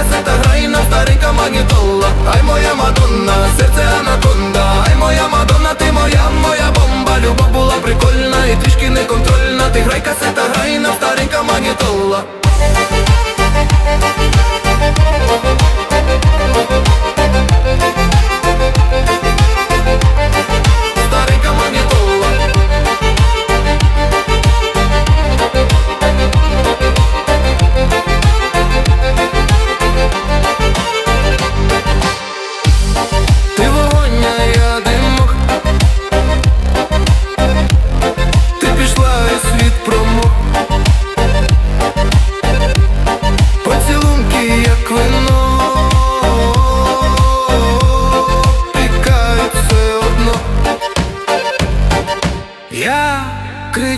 касета грає на старенька магнітола Ай моя мадонна, серце анаконда Ай моя мадонна, ти моя, моя бомба Любов була прикольна і трішки неконтрольна Ти грай касета грає на старенька магнітола Я кричу.